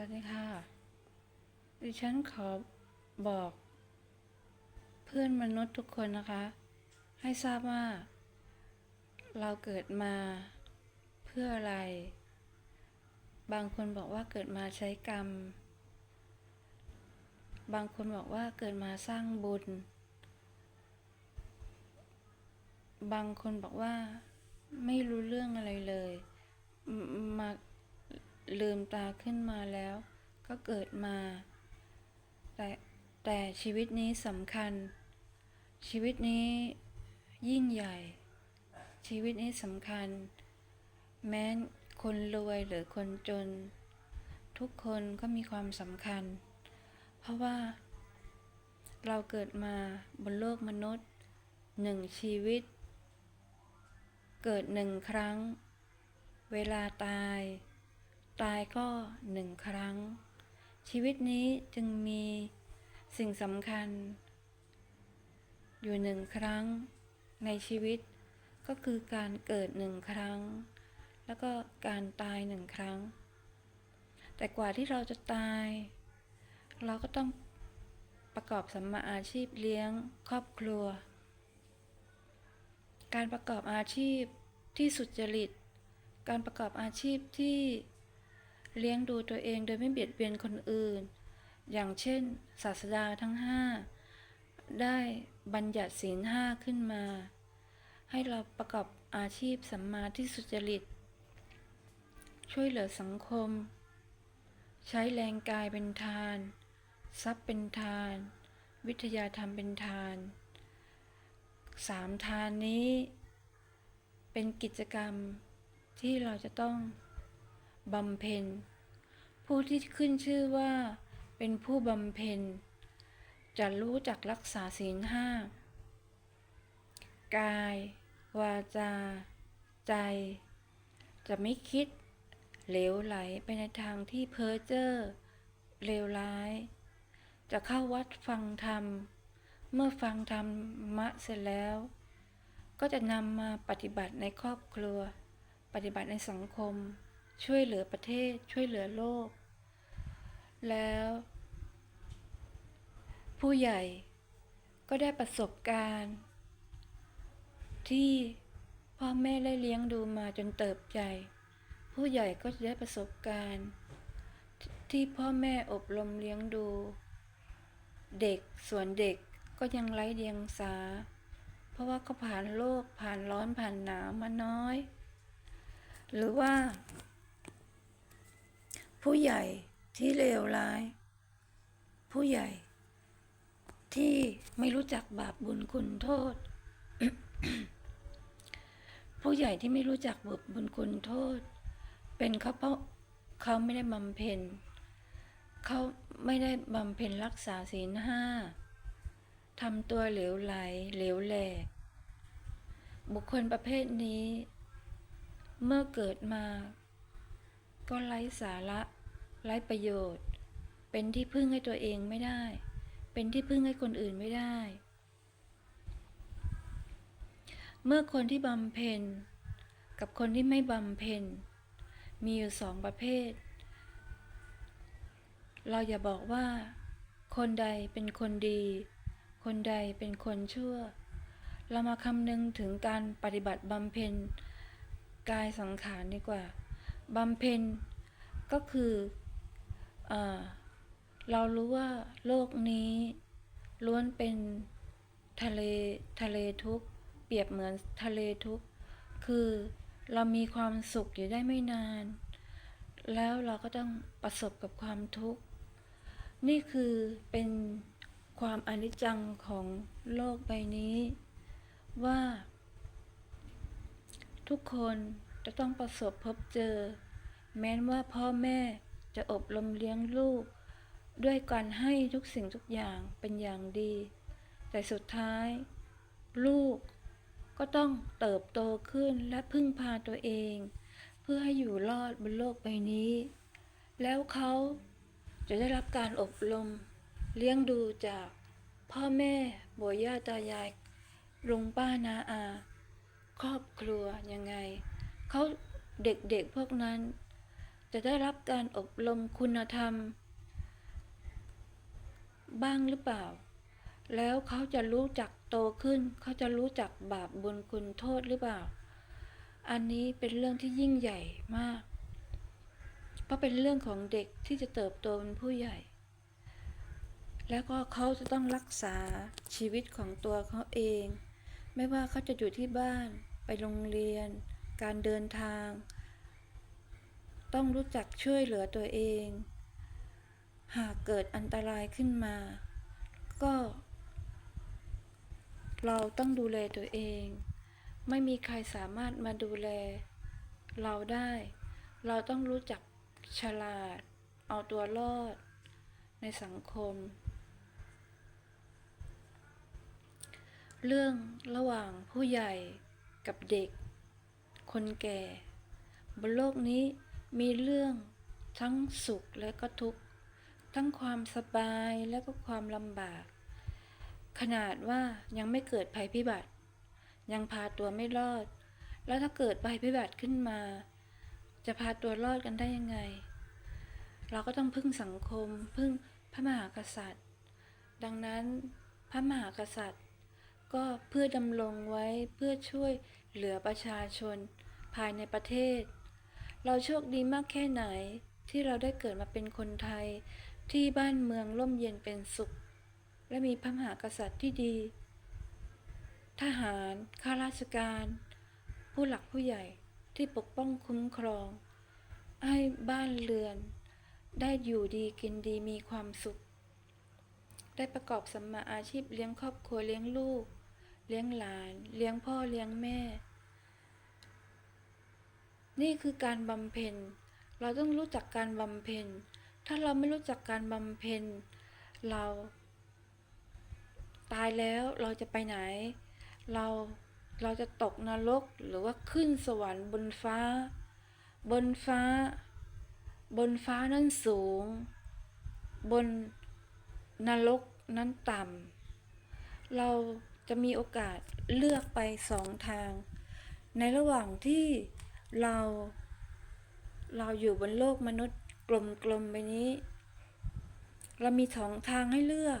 วัสดีค่ะ ดิฉันขอบอก เพื่อนมนุษย์ทุกคนนะคะ ให้ทราบว่า เราเกิดมาเพื่ออะไร บางคนบอกว่าเกิดมาใช้กรรม บางคนบอกว่าเกิดมาสร้างบุญ บางคนบอกว่าไม่รู้เรื่องอะไรเลยมมา ลืมตาขึ้นมาแล้ว ก็เกิดมา แต่แต่ชีวิตนี้สำคัญ ชีวิตนี้ยิ่งใหญ่ ชีวิตนี้สำคัญ แม้คนรวยหรือคนจน ทุกคนก็มีความสำคัญ เพราะว่า เราเกิดมาบนโลกมนุษย์หนึ่งชีวิต เกิดหนึ่งครั้ง เวลาตาย ตายก็หนึ่งครั้ง ชีวิตนี้จึงมีสิ่งสำคัญ อยู่หนึ่งครั้งในชีวิตก็คือการเกิดหนึ่งครั้ง แล้วก็การตายหนึ่งครั้ง แต่กว่าที่เราจะตาย เราก็ต้องประกอบสัมมาอาชีพเลี้ยงครอบครัว การประกอบอาชีพที่สุจริต การประกอบอาชีพที่ เลี้ยงดูตัวเองโดยไม่เบียดเบียนคนอื่น อย่างเช่น ศาสดาทั้งห้าได้บัญญัติศีลห้าขึ้นมา ให้เราประกอบอาชีพสัมมาที่สุจริต ช่วยเหลือสังคม ใช้แรงกายเป็นทาน ทรัพย์เป็นทาน วิทยาธรรมเป็นทานสามทานนี้ เป็นกิจกรรมที่เราจะต้อง บำเพ็ญ ผู้ที่ขึ้นชื่อว่า เป็นผู้บำเพ็ญ จะรู้จักรักษาศีลห้ากาย วาจา ใจ จะไม่คิด เหลวไหลไปในทางที่เพ้อเจ้อเลวร้าย จะเข้าวัดฟังธรรม เมื่อฟังธรรมะเสร็จแล้ว ก็จะนำมาปฏิบัติในครอบครัว ปฏิบัติในสังคม ช่วยเหลือประเทศช่วยเหลือโลก แล้ว ผู้ใหญ่ก็ได้ประสบการณ์ ที่พ่อแม่ได้เลี้ยงดูมาจนเติบใหญ่ผู้ใหญ่ก็จะได้ประสบการณ์ ที่พ่อแม่อบรมเลี้ยงดู เด็กส่วนเด็กก็ยังไร้เดียงสา เพราะว่าเขาผ่านโลกผ่านร้อนผ่านหนาวมาน้อย หรือว่า ผู้ใหญ่ที่เลวร้าย ผู้ใหญ่ที่ไม่รู้จักบาปบุญคุณโทษ ผู้ใหญ่ที่ไม่รู้จักบาปบุญคุณโทษ เป็นเขาเพราะเขาไม่ได้บำเพ็ญเขาไม่ได้บำเพ็ญรักษาศีลห้าทำตัวเหลวไหลเหลวแหลก บุคคลประเภทนี้ เมื่อเกิดมา ก็ไร้สาระ ไร้ประโยชน์ เป็นที่พึ่งให้ตัวเองไม่ได้ เป็นที่พึ่งให้คนอื่นไม่ได้ เมื่อคนที่บำเพ็ญกับคนที่ไม่บำเพ็ญมีอยู่สองประเภท เราอย่าบอกว่า คนใดเป็นคนดี คนใดเป็นคนชั่ว เรามาคำนึงถึงการปฏิบัติบำเพ็ญกายสังขารดีกว่าบำเพ็ญก็คือ เรารู้ว่าโลกนี้ล้วนเป็นทะเลทะเลทุกเปรียบเหมือนทะเลทุกคือเรามีความสุขอยู่ได้ไม่นาน แล้วเราก็ต้องประสบกับความทุกข์ นี่คือเป็นความอนิจจังของโลกใบนี้ ว่า ทุกคนจะต้องประสบพบเจอ แม้นว่าพ่อแม่ จะอบรมเลี้ยงลูก ด้วยการให้ทุกสิ่งทุกอย่างเป็นอย่างดี แต่สุดท้าย ลูกก็ต้องเติบโตขึ้นและพึ่งพาตัวเอง เพื่อให้อยู่รอดบนโลกใบนี้ แล้วเขาจะได้รับการอบรม เลี้ยงดูจากพ่อแม่ปู่ย่าตายายลุงป้านาอา ครอบครัวยังไง เขาเด็กๆพวกนั้น จะได้รับการอบรมคุณธรรม บ้างหรือเปล่า แล้วเขาจะรู้จักโตขึ้น เขาจะรู้จักบาปบุญคุณโทษหรือเปล่า อันนี้เป็นเรื่องที่ยิ่งใหญ่มาก เพราะเป็นเรื่องของเด็กที่จะเติบโตเป็นผู้ใหญ่ แล้วก็เขาจะต้องรักษาชีวิตของตัวเขาเอง ไม่ว่าเขาจะอยู่ที่บ้าน ไปโรงเรียน การเดินทาง ต้องรู้จักช่วยเหลือตัวเอง หากเกิดอันตรายขึ้นมา ก็ เราต้องดูแลตัวเอง ไม่มีใครสามารถมาดูแล เราได้ เราต้องรู้จักฉลาด เอาตัวรอด ในสังคม เรื่องระหว่างผู้ใหญ่กับเด็ก คนแก่ บนโลกนี้ มีเรื่องทั้งสุขและก็ทุกข์ ทั้งความสบายและก็ความลำบาก ขนาดว่ายังไม่เกิดภัยพิบัติ ยังพาตัวไม่รอด แล้วถ้าเกิดภัยพิบัติขึ้นมา จะพาตัวรอดกันได้ยังไง เราก็ต้องพึ่งสังคม พึ่งพระมหากษัตริย์ ดังนั้นพระมหากษัตริย์ ก็เพื่อดำรงไว้เพื่อช่วยเหลือประชาชนภายในประเทศ เราโชคดีมากแค่ไหน ที่เราได้เกิดมาเป็นคนไทย ที่บ้านเมืองร่มเย็นเป็นสุข และมีพระมหากษัตริย์ที่ดี ทหารข้าราชการ ผู้หลักผู้ใหญ่ที่ปกป้องคุ้มครอง ให้บ้านเรือน ได้อยู่ดีกินดีมีความสุข ได้ประกอบสัมมาอาชีพเลี้ยงครอบครัวเลี้ยงลูก เลี้ยงหลาน เลี้ยงพ่อเลี้ยงแม่ นี่คือการบำเพ็ญ เราต้องรู้จักการบำเพ็ญ ถ้าเราไม่รู้จักการบำเพ็ญ เรา ตายแล้วเราจะไปไหน เราเราจะตกนรกหรือว่าขึ้นสวรรค์บนฟ้า บนฟ้า บนฟ้านั้นสูง บนนรกนั้นต่ำ เราจะมีโอกาสเลือกไปสองทาง ในระหว่างที่ เรา เราอยู่บนโลกมนุษย์กลมๆไปนี้ เรามีสองทางให้เลือก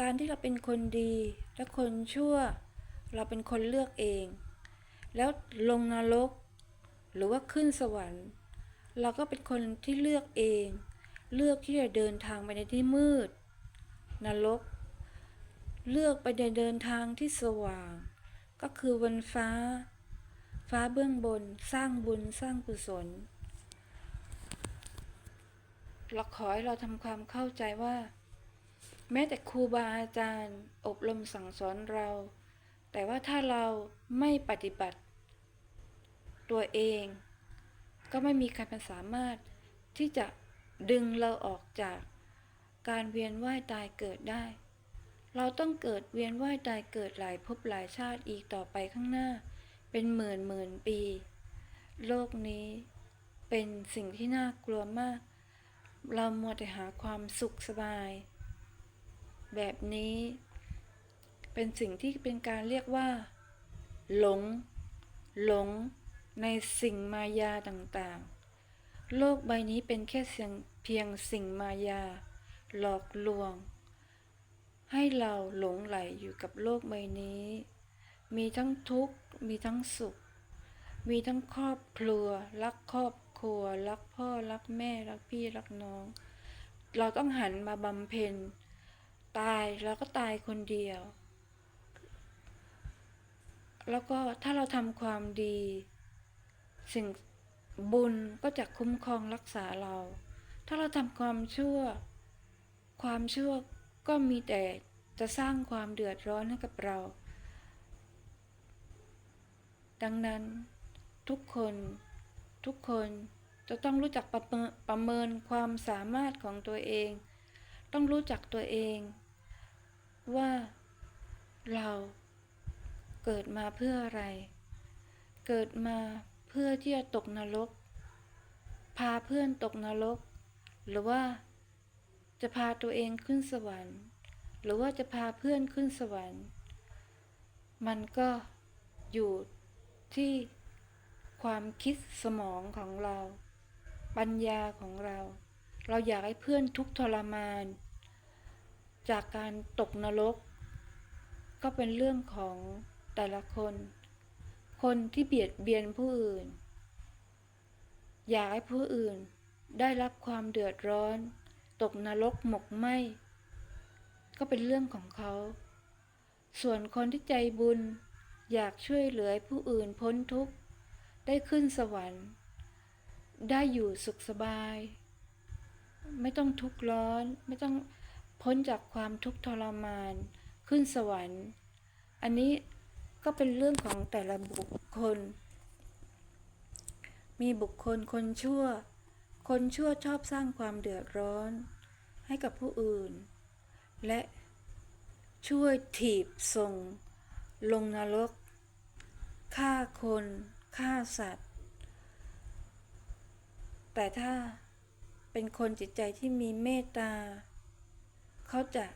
การที่เราเป็นคนดีและคนชั่ว เราเป็นคนเลือกเอง แล้วลงนรก หรือว่าขึ้นสวรรค์ เราก็เป็นคนที่เลือกเอง เลือกที่จะเดินทางไปในที่มืด นรก เลือกไปในเดินทางที่สว่าง ก็คือบนฟ้า ฟ้าเบื้องบนสร้างบุญสร้างกุศลเราขอให้เราทำความเข้าใจว่า แม้แต่ครูบาอาจารย์ อบรมสั่งสอนเรา แต่ว่าถ้าเราไม่ปฏิบัติ ตัวเอง ก็ไม่มีใครเป็นสามารถที่จะดึงเราออกจากการเวียนว่ายตายเกิดได้ เราต้องเกิดเวียนว่ายตายเกิดหลายภพหลายชาติอีกต่อไปข้างหน้า เป็นหมื่นหมื่นปี โลกนี้เป็นสิ่งที่น่ากลัวมาก เรามัวแต่หาความสุขสบาย แบบนี้ เป็นสิ่งที่เป็นการเรียกว่า หลง หลงในสิ่งมายาต่างๆ โลกใบนี้เป็นแค่เสียงเพียงสิ่งมายา หลอกลวง ให้เราหลงไหลอยู่กับโลกใบนี้ มีทั้งทุกข์ มีทั้งสุข มีทั้งครอบครัว รักครอบครัว รักพ่อ รักแม่ รักพี่ รักน้อง เราต้องหันมาบำเพ็ญ ตายแล้วก็ตายคนเดียว แล้วก็ถ้าเราทำความดี สิ่งบุญก็จะคุ้มครองรักษาเรา ถ้าเราทำความชั่ว ความชั่วก็มีแต่จะสร้างความเดือดร้อนให้กับเรา ดังนั้น ทุกคน ทุกคนจะต้องรู้จักประเมินประเมินความสามารถของตัวเอง ต้องรู้จักตัวเอง ว่าเราเกิดมาเพื่ออะไร เกิดมาเพื่อที่จะตกนรก พาเพื่อนตกนรก หรือว่าจะพาตัวเองขึ้นสวรรค์ หรือว่าจะพาเพื่อนขึ้นสวรรค์ มันก็อยู่ ที่ความคิดสมองของเรา ปัญญาของเรา เราอยากให้เพื่อนทุกทรมาน จากการตกนรก ก็เป็นเรื่องของแต่ละคน คนที่เบียดเบียนผู้อื่น อยากให้ผู้อื่นได้รับความเดือดร้อน ตกนรกหมกไหมก็เป็นเรื่องของเขา ส่วนคนที่ใจบุญ อยากช่วยเหลือผู้อื่นพ้นทุกข์ ได้ขึ้นสวรรค์ ได้อยู่สุขสบาย ไม่ต้องทุกข์ร้อน ไม่ต้องพ้นจากความทุกข์ทรมาน ขึ้นสวรรค์ อันนี้ก็เป็นเรื่องของแต่ละบุคคล มีบุคคลคนชั่ว คนชั่วชอบสร้างความเดือดร้อน ให้กับผู้อื่น และช่วยถีบส่ง ลงนรก ฆ่าคน ฆ่าสัตว์ แต่ถ้าเป็นคนจิตใจที่มีเมตตา เขาจะ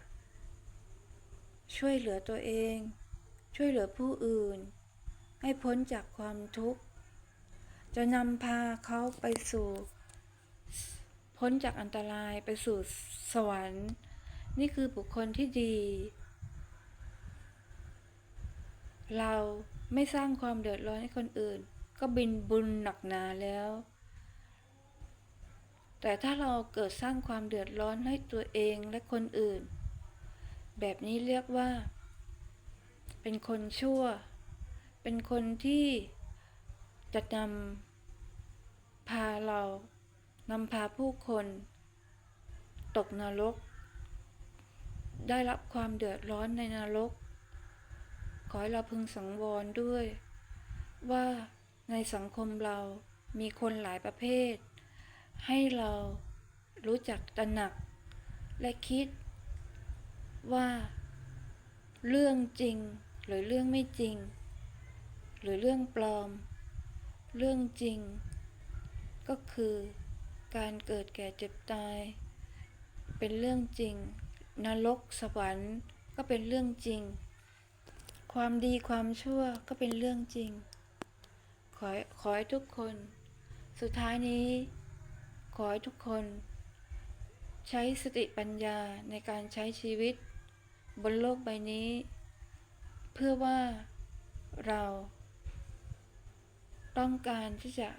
ช่วยเหลือตัวเอง ช่วยเหลือผู้อื่น ให้พ้นจากความทุกข์ จะนำพาเขาไปสู่ พ้นจากอันตรายไปสู่สวรรค์ นี่คือบุคคลที่ดี เราไม่สร้างความเดือดร้อนให้คนอื่น ก็บินบุญหนักหนาแล้ว แต่ถ้าเราเกิดสร้างความเดือดร้อนให้ตัวเองและคนอื่น แบบนี้เรียกว่า เป็นคนชั่ว เป็นคนที่จะนำพาเรานำพาผู้คน ตกนรก ได้รับความเดือดร้อนในนรก ขอให้เราพึงสังวรด้วย ว่าในสังคมเรามีคนหลายประเภท ให้เรารู้จักตระหนัก และคิดว่า เรื่องจริงหรือเรื่องไม่จริง หรือเรื่องปลอม เรื่องจริง ก็คือการเกิดแก่เจ็บตาย เป็นเรื่องจริง นรกสวรรค์ก็เป็นเรื่องจริง ความดีความชั่วก็เป็นเรื่องจริง ขอขอให้ทุกคน สุดท้ายนี้ ขอให้ทุกคน ใช้สติปัญญาในการใช้ชีวิต บนโลกใบนี้ เพื่อว่าเรา ต้องการที่จะ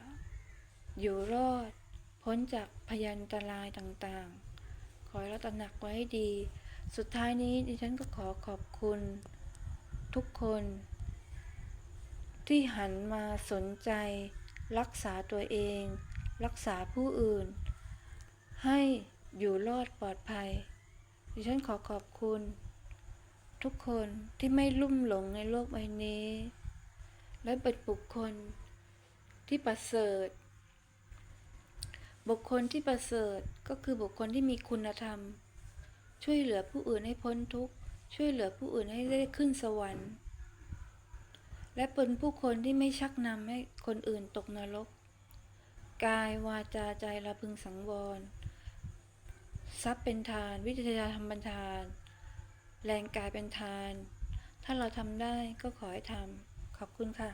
อยู่รอด พ้นจากพยันตรายต่างๆ ขอให้เราตระหนักไว้ให้ดี สุดท้ายนี้ดิฉันก็ขอขอบคุณ ทุกคน ที่หันมาสนใจ รักษาตัวเอง รักษาผู้อื่น ให้อยู่รอดปลอดภัย ดิฉันขอขอบคุณ ทุกคนที่ไม่ลุ่มหลงในโลกใบนี้ และเป็นบุคคลที่ประเสริฐ บุคคลที่ประเสริฐก็คือบุคคลที่มีคุณธรรม ช่วยเหลือผู้อื่นให้พ้นทุกข์ ช่วยเหลือผู้อื่นให้ได้ขึ้นสวรรค์ และเป็นผู้คนที่ไม่ชักนำให้คนอื่นตกนรก กายวาจาใจเราพึงสังวร ทรัพย์เป็นทาน วิทยาธรรมเป็นทาน แรงกายเป็นทาน ถ้าเราทำได้ก็ขอให้ทำขอบคุณค่ะ